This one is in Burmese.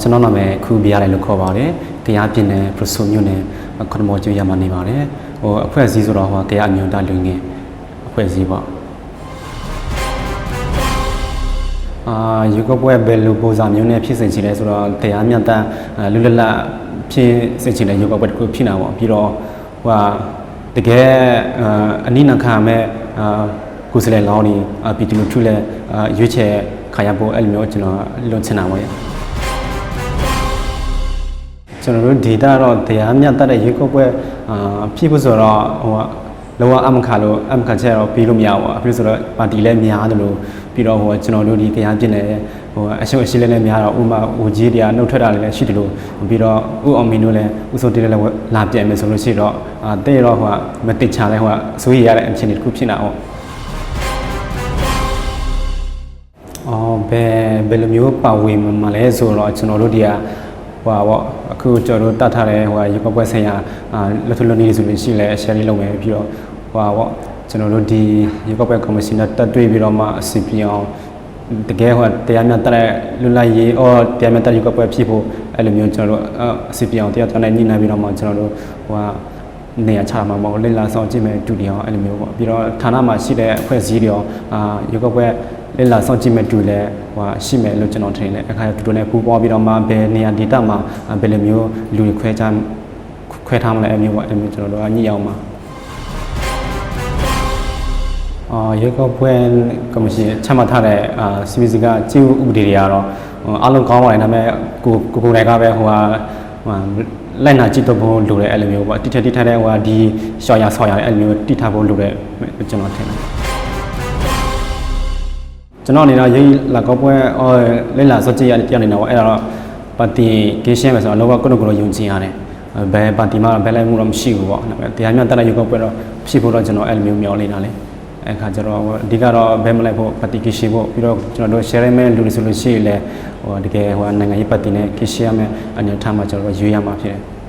အော်ကျွန်တော်နာမည်ခုပြရတယ်လို့ခေါ်ပါတယ်။တရားပြည်နယ်ပရဆိုမြို့နယ်ခရမောကျွေးရမှာနေပါတယ်။ဟိုအဖွဲ့အစည်းဆိုတော့ဟိုတရားအမျိုးသားလူငယ်အဖွဲ့အစည်းပေါ့။အာယူကပွဲဘယ်လိုပုံစံမျိုးနဲ့ဖြစ်စေချင်လဲဆိုတော့တရားမျှတလူလလဖြစ်စေချင်တဲ့ယူကပွဲတစ်ခုဖြစ်နေတာပေါ့။ပြီးတော့ဟိုတကယ်အနိနာခံမဲ့အာကိုယ်စလဲလောင်းနေပြည်သူလူထုလည်းရွေးချယ်ခါရဖို့အဲ့လိုမျိုးကျွန်တော်လွန်ချင်တာပေါ့။ ကျွန်တော်တို့ဒေတာတော့တရားမျှတတဲ့ရေကုတ်ပွဲအာဖြစ်ဖို့ဆိုတော့ဟိုကလောကအမခါလို့အမခါချက်တော့ပြီးလို့မရဘူးအဖြစ်ဆိုတော့ပါတီလည်းများတယ်လို့ပြီးတော့ဟိုကျွန်တော်တို့ဒီတရားပြင်နေဟိုအရှုပ်အရှင်းလည်းများတော့ဥမာဟိုကြီးတရားနှုတ်ထွက်တာလည်းရှိတယ်လို့ပြီးတော့ဥအောင်မင်းတို့လည်းဥစိုးတေးလည်းလာပြန်မယ်ဆိုလို့ရှိတော့အာတဲ့တော့ဟိုကမတိချလဲဟိုကအစိုးရရတဲ့အဖြစ်တစ်ခုဖြစ်နေတာဟုတ်အော်ဘယ်ဘယ်လိုမျိုးပါဝင်မှာလဲဆိုတော့ကျွန်တော်တို့ဒီက ဟိုပါပေါ့အခုကျွန်တော်တို့တတ်ထားတဲ့ဟိုရေပပွဲဆိုင်ရာအာလက်ထလွန်နေဆိုလို့ရှိလဲ share လေးလုပ်မယ်ပြီးတော့ဟိုပါပေါ့ကျွန်တော်တို့ဒီရေပပွဲကော်မရှင်နဲ့တက်တွေ့ပြီးတော့မှအစီပြအောင်တကယ်ဟိုတရားမျှတတဲ့လွတ်လပ်ရေးအော်တရားမျှတရေပပွဲဖြစ်ဖို့အဲ့လိုမျိုးကျွန်တော်တို့အစီပြအောင်တရားတော်နဲ့ညှိနှိုင်းပြီးတော့မှကျွန်တော်တို့ဟိုကနေရာချမှာမဟုတ်လိလာဆောင်ကြည့်မယ်တူတီအောင်အဲ့လိုမျိုးပေါ့ပြီးတော့ဌာနမှာရှိတဲ့အဖွဲ့အစည်းတွေရောအာရေပပွဲ လေလာစောင့်ကြည့်မဲ့တူလဲဟိုရှိမယ်လို့ကျွန်တော်ထင်တယ်အခါတူတူနဲ့ပူပေါင်းပြီးတော့မှဘယ်နေရာဒေတာမှာဘယ်လိုမျိုးလူတွေခွဲခြားခွဲထားမလဲအမျိုးပေါ့အဲ့လိုမျိုးကျွန်တော်တို့ကညှိအောင်ပါအာရေကောပွဲကော်မရှင်ချမှတ်ထားတဲ့အာစီမီစီကကြည့်ဥပဒေတွေကတော့အားလုံးကောင်းပါတယ်ဒါပေမဲ့ကိုကိုကိုယ်တိုင်ကပဲဟိုဟာဟိုလိုက်နာကြည့်တော့ဖို့လိုတယ်အဲ့လိုမျိုးပေါ့တိထက်တိထက်တဲ့ဟိုဟာဒီရှော့ရဆော့ရအဲ့လိုမျိုးတိထားဖို့လိုတယ်ကျွန်တော်ထင်တယ် ကျွန်တော်အနေနဲ့ရိတ်လာကောက်ပွဲအော်လိလာစောကြည့်ရတရားနေတာပေါ့အဲ့ဒါတော့ပါတီကေရှင်းမယ်ဆိုတော့လောကကုနကုနယုံကြည်ရတယ်ဘယ်ပါတီမှဘယ်လိုက်မှုတော့မရှိဘူးပေါ့တရားမျှတတဲ့ရုပ်ကောက်ပွဲတော့ဖြစ်ဖို့တော့ကျွန်တော်အဲ့လိုမျိုးမျှော်နေတာလေအဲ့ခါကျတော့အဓိကတော့ဘယ်မလိုက်ဖို့ပါတီကေရှင်းဖို့ပြီးတော့ကျွန်တော်တို့ share မဲ့လူတွေဆိုလို့ရှိရင်လည်းဟိုတကယ်ဟိုနိုင်ငံရေးပါတီနဲ့ကေရှင်းရမယ်အနေထားမှာကျွန်တော်တို့ရွေးရမှာဖြစ်တယ်